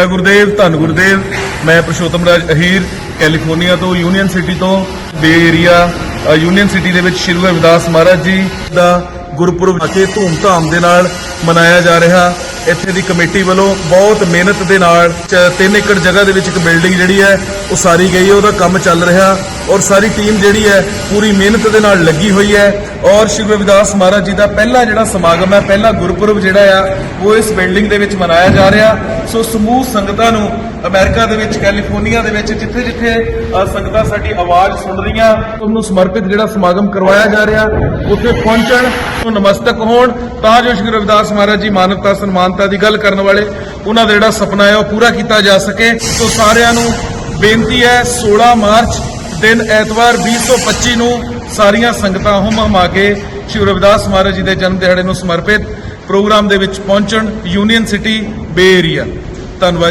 ਜੈ ਗੁਰਦੇਵ, ਧੰਨ ਗੁਰਦੇਵ, ਮੈਂ ਪ੍ਰਸ਼ੋਤਮ ਰਾਜ ਅਹੀਰ, ਕੈਲੀਫੋਰਨੀਆ ਤੋਂ, ਯੂਨੀਅਨ ਸਿਟੀ ਤੋਂ, ਬੇ ਏਰੀਆ ਯੂਨੀਅਨ ਸਿਟੀ ਦੇ ਵਿੱਚ ਸ਼੍ਰੀ ਗੁਰੂ ਰਵਿਦਾਸ ਮਹਾਰਾਜ ਜੀ ਦਾ ਗੁਰਪੁਰਬ ਅਕੇ ਧੂਮਧਾਮ ਦੇ ਨਾਲ ਮਨਾਇਆ ਜਾ ਰਿਹਾ। ਇੱਥੇ ਦੀ ਕਮੇਟੀ ਵੱਲੋਂ ਬਹੁਤ ਮਿਹਨਤ ਦੇ ਨਾਲ 3 ਏਕੜ ਜਗ੍ਹਾ ਦੇ ਵਿੱਚ ਇੱਕ ਬਿਲਡਿੰਗ ਜਿਹੜੀ ਹੈ ਉਸਾਰੀ ਗਈ ਉਹਦਾ ਕੰਮ ਚੱਲ ਰਿਹਾ ਔਰ ਸਾਰੀ ਟੀਮ ਜਿਹੜੀ ਹੈ ਪੂਰੀ ਮਿਹਨਤ ਦੇ ਨਾਲ ਲੱਗੀ ਹੋਈ ਹੈ ਔਰ ਸ਼੍ਰੀ ਰਵਿਦਾਸ ਮਹਾਰਾਜ ਜੀ ਦਾ ਪਹਿਲਾ ਜਿਹੜਾ ਸਮਾਗਮ ਹੈ, ਪਹਿਲਾ ਗੁਰਪੁਰਬ ਜਿਹੜਾ ਆ, ਉਹ ਇਸ ਬਿਲਡਿੰਗ ਦੇ ਵਿੱਚ ਮਨਾਇਆ ਜਾ ਰਿਹਾ। ਸੋ ਸਮੂਹ ਸੰਗਤਾਂ ਨੂੰ ਅਮਰੀਕਾ ਦੇ ਵਿੱਚ, ਕੈਲੀਫੋਰਨੀਆ ਦੇ ਵਿੱਚ ਜਿੱਥੇ ਜਿੱਥੇ ਸੰਗਤਾਂ ਸਾਡੀ ਆਵਾਜ਼ ਸੁਣ ਰਹੀਆਂ, ਉਹਨੂੰ ਸਮਰਪਿਤ ਜਿਹੜਾ ਸਮਾਗਮ ਕਰਵਾਇਆ ਜਾ ਰਿਹਾ, ਉੱਥੇ ਪਹੁੰਚਣ ਤੋਂ ਨਮਸਤਕ ਹੋਣ, ਤਾਂ ਜੋ ਸ਼੍ਰੀ ਰਵਿਦਾਸ ਮਹਾਰਾਜ ਜੀ ਮਾਨਵਤਾ, ਸਨਮਾਨਤਾ ਦੀ ਗੱਲ ਕਰਨ ਵਾਲੇ, ਉਹਨਾਂ ਦਾ ਜਿਹੜਾ ਸੁਪਨਾ ਹੈ, ਉਹ ਪੂਰਾ ਕੀਤਾ ਜਾ ਸਕੇ। ਸੋ ਸਾਰਿਆਂ ਨੂੰ ਬੇਨਤੀ ਹੈ 16 ਮਾਰਚ ਦਿਨ ਐਤਵਾਰ 2025 ਨੂੰ ਸਾਰੀਆਂ ਸੰਗਤਾਂ ਹੁਮ ਹਮਾ ਕੇ ਸ਼੍ਰੀ ਰਵਿਦਾਸ ਮਹਾਰਾਜ ਜੀ ਦੇ ਜਨਮ ਦਿਹਾੜੇ ਨੂੰ ਸਮਰਪਿਤ ਪ੍ਰੋਗਰਾਮ ਦੇ ਵਿੱਚ ਪਹੁੰਚਣ ਯੂਨੀਅਨ ਸਿਟੀ ਬੇ ਏਰੀਆ ਧੰਨਵਾਦ।